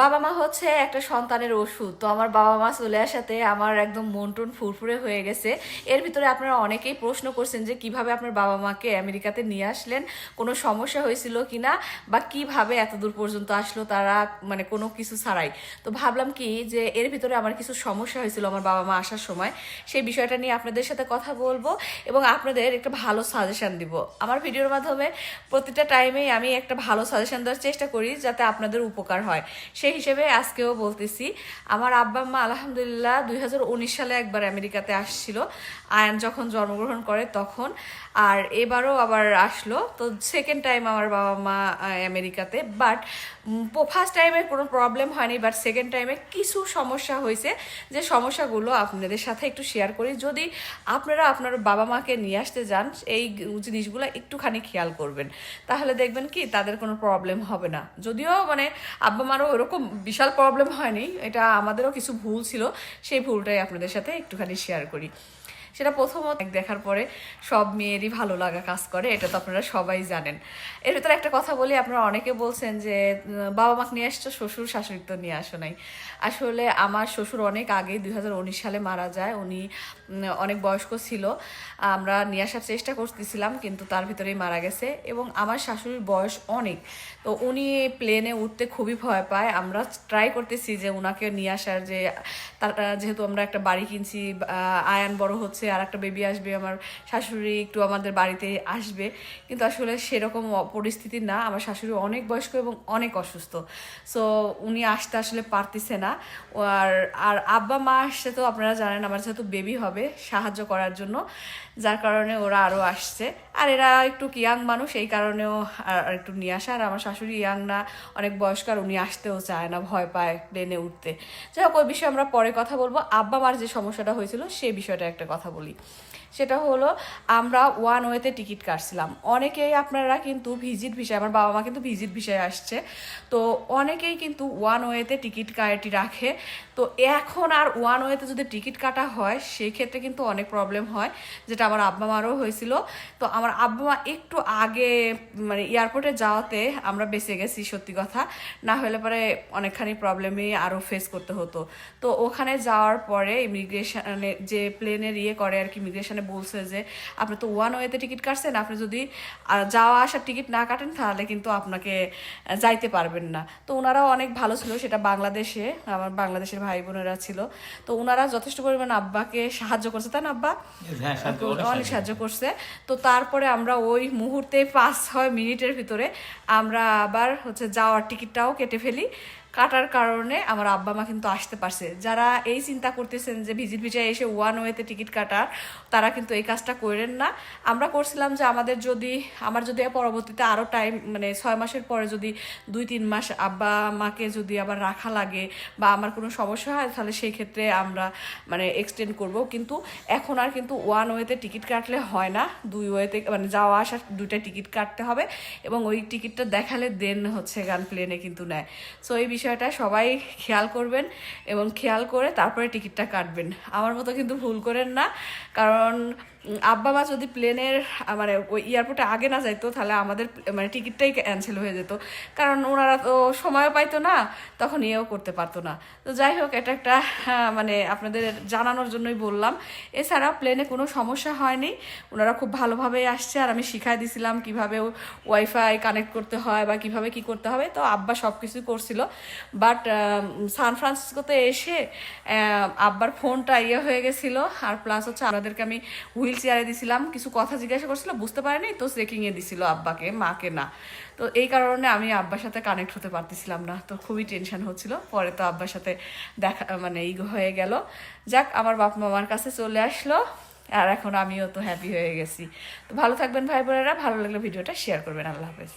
বাবা মা হচ্ছে একটা সন্তানের ওষুধ। তো আমার বাবা মা চলে আসাতে আমার একদম মন টন ফুরফুরে হয়ে গেছে। এর ভিতরে আপনারা অনেকেই প্রশ্ন করছেন যে কীভাবে আপনার বাবা মাকে আমেরিকাতে নিয়ে আসলেন, কোনো সমস্যা হয়েছিল কিনা, বা কীভাবে এত দূর পর্যন্ত আসলো তারা মানে কোনো কিছু ছাড়াই। তো ভাবলাম কি যে এর ভিতরে আমার কিছু সমস্যা হয়েছিল আমার বাবা মা আসার সময়, সেই বিষয়টা নিয়ে আপনাদের সাথে কথা বলব এবং আপনাদের একটা ভালো সাজেশান দিব। আমার ভিডিওর মাধ্যমে প্রতিটা টাইমেই আমি একটা ভালো সাজেশান দেওয়ার চেষ্টা করি যাতে আপনাদের উপকার হয়। সেই হিসেবে আজকেও বলতেছি। আমার আব্বা আম্মা, আলহামদুলিল্লাহ, দুই হাজার উনিশ সালে একবার আমেরিকাতে আসছিল। আয়ান যখন জন্মগ্রহণ করে তখন। আর এবারও আবার আসলো। তো সেকেন্ড টাইম আমার বাবা মা আমেরিকাতে। বাট ফার্স্ট টাইমে কোনো প্রবলেম হয়নি। বাট সেকেন্ড টাইমে কিছু সমস্যা হয়েছে। যে সমস্যাগুলো আপনাদের সাথে একটু শেয়ার করি। যদি আপনারা আপনার বাবা মাকে নিয়ে আসতে যান, এই জিনিসগুলো একটুখানি খেয়াল করবেন। তাহলে দেখবেন কি, তাদের কোনো প্রবলেম হবে না। যদিও মানে আব্বা মারও ওরকম বিশাল প্রবলেম হয়নি। এটা আমাদেরও কিছু ভুল ছিল। সেই ভুলটাই আপনাদের সাথে একটুখানি শেয়ার করি। সেটা প্রথমত দেখার পরে সব মেয়েরই ভালো লাগা কাজ করে, এটা তো আপনারা সবাই জানেন। এর ভিতরে একটা কথা বলি, আপনারা অনেকে বলছেন যে বাবা মাকে নিয়ে আসছো, শ্বশুর শাশুড়ি তো নিয়ে আসো নাই। আসলে আমার শ্বশুর অনেক আগে দু হাজার উনিশ সালে মারা যায়, উনি অনেক বয়স্ক ছিল। আমরা নিয়ে আসার চেষ্টা করতেছিলাম, কিন্তু তার ভিতরেই মারা গেছে এবং আমার শাশুড়ির বয়স অনেক। তো উনি প্লেনে উঠতে খুবই ভয় পায়। আমরা ট্রাই করতেছি যে ওনাকে নিয়ে আসার যে, তার যেহেতু আমরা একটা বাড়ি কিনছি আয়ান বড় হচ্ছে আর একটা বেবি আসবে, আমার শাশুড়ি একটু আমাদের বাড়িতে আসবে। কিন্তু আসলে সেরকম পরিস্থিতি না। আমার শাশুড়ি অনেক বয়স্ক এবং অনেক অসুস্থ। সো উনি আসতে আসলে পারতেছে না। আর আর আব্বা, মা আসছে তো আপনারা জানেন, আমার যেহেতু বেবি হবে সাহায্য করার জন্য, যার কারণে ওরা আরও আসছে। আর এরা একটু ইয়াং মানুষ, এই কারণেও আর একটু নিয়ে আসা। আর আমার শাশুড়ি ইয়াং না, অনেক বয়স্ক, আর উনি আসতেও চায় না, ভয় পায় প্লেনে উঠতে। যাই হোক, ওই বিষয়ে আমরা পরে কথা বলব। আব্বা, মার যে সমস্যাটা হয়েছিল সেই বিষয়টা একটা কথা বলি। সেটা হলো, আমরা ওয়ান ওয়েতে টিকিট কাটছিলাম। অনেকেই আপনারা কিন্তু ভিজিট ভিসায় আমার বাবা মা কিন্তু ভিজিট ভিসায় আসছে। তো অনেকেই কিন্তু ওয়ান ওয়েতে টিকিট কাটি রাখে। তো এখন আর ওয়ান ওয়েতে যদি টিকিট কাটা হয় সেই ক্ষেত্রে কিন্তু অনেক প্রবলেম হয়, যেটা আমার আব্বা মারও হয়েছিল। তো আমার আব্বা মা একটু আগে মানে এয়ারপোর্টে যাওয়াতে আমরা বেঁচে গেছি, সত্যি কথা। না হলে পরে অনেকখানি প্রবলেমই আরও ফেস করতে হতো। তো ওখানে যাওয়ার পরে ইমিগ্রেশনে যে প্লেনের ইয়ে করে আর কি ইমিগ্রেশনে বলছে যে আপনি তো ওয়ান ওয়েতে টিকিট কাটছেন আপনি যদি যাওয়া আসার টিকিট না কাটেন তাহলে কিন্তু আপনাকে যাইতে পারবেন না। তো ওনারাও অনেক ভালো ছিল সেটা বাংলাদেশে আমার বাংলাদেশের ভাই বোনেরা ছিল। তো ওনারা যথেষ্ট পরিমাণ আব্বাকে সাহায্য করছে তাই না আব্বা? হ্যাঁ অনেক। সাহায্য করছে। তো তারপরে আমরা ওই মুহূর্তে পাঁচ ছয় মিনিটের ভিতরে আমরা আবার হচ্ছে যাওয়ার টিকিটটাও কেটে ফেলি। কাটার কারণে আমার আব্বা মা কিন্তু আসতে পারছে। যারা এই চিন্তা করতেছেন যে ভিজিট ভিজায় এসে ওয়ান ওয়েতে টিকিট কাটার, তারা কিন্তু এই কাজটা করেন না। আমরা করছিলাম যে আমাদের যদি, আমার যদি পরবর্তীতে আরও টাইম মানে ছয় মাসের পরে যদি দুই, তিন মাস আব্বা মাকে যদি আবার রাখা লাগে বা আমার কোনো সমস্যা হয়, তাহলে সেই ক্ষেত্রে আমরা মানে এক্সটেন্ড করব। কিন্তু এখন আর কিন্তু ওয়ান ওয়েতে টিকিট কাটলে হয় না। দুই ওয়েতে মানে যাওয়া আসার দুইটা টিকিট কাটতে হবে এবং ওই টিকিটটা দেখালে দেন হচ্ছে গান প্লেনে কিন্তু নেয়। সো এই বিষয়টা সবাই খেয়াল করবেন এবং খেয়াল করে তারপরে টিকিটটা কাটবেন। আমার মতো কিন্তু ভুল করেন না, কারণ উম, আব্বা মা যদি প্লেনের মানে ওই এয়ারপোর্টে আগে না যাইতো তাহলে আমাদের মানে টিকিটটাই ক্যান্সেল হয়ে যেত। কারণ ওনারা তো সময়ও পাইতো না তখন ইয়েও করতে পারতো না। তো যাই হোক এটা একটা আহ, মানে আপনাদের জানানোর জন্যই বললাম। এছাড়া প্লেনে কোনো সমস্যা হয়নি। ওনারা খুব ভালোভাবেই আসছে আর আমি শিখাই দিছিলাম কীভাবে ওয়াইফাই কানেক্ট করতে হয় বা কীভাবে কি করতে হবে। তো আব্বা সব কিছুই করছিল। বাট সান ফ্রান্সিসকোতে এসে আব্বার ফোনটা ইয়ে হয়ে গেছিল। আর প্লাস হচ্ছে আমাদেরকে আমি হুইল চেয়ারে দিছিলাম, কিছু কথা জিজ্ঞাসা করছিল, বুঝতে পারেনি, তো চেকিংয়ে দিছিল আব্বাকে, মাকে না। তো এই কারণে আমি আব্বার সাথে কানেক্ট হতে পারতেছিলাম না, তো খুবই টেনশন হচ্ছিল। পরে তো আব্বার সাথে দেখা মানে ই হয়ে গেল। যাক, আমার বাপ মামার কাছে চলে আসলো, আর এখন আমিও তো হ্যাপি হয়ে গেছি। তো ভালো থাকবেন ভাই বোনেরা, ভালো লাগলে ভিডিওটা শেয়ার করবেন, আল্লাহ হাফেজ।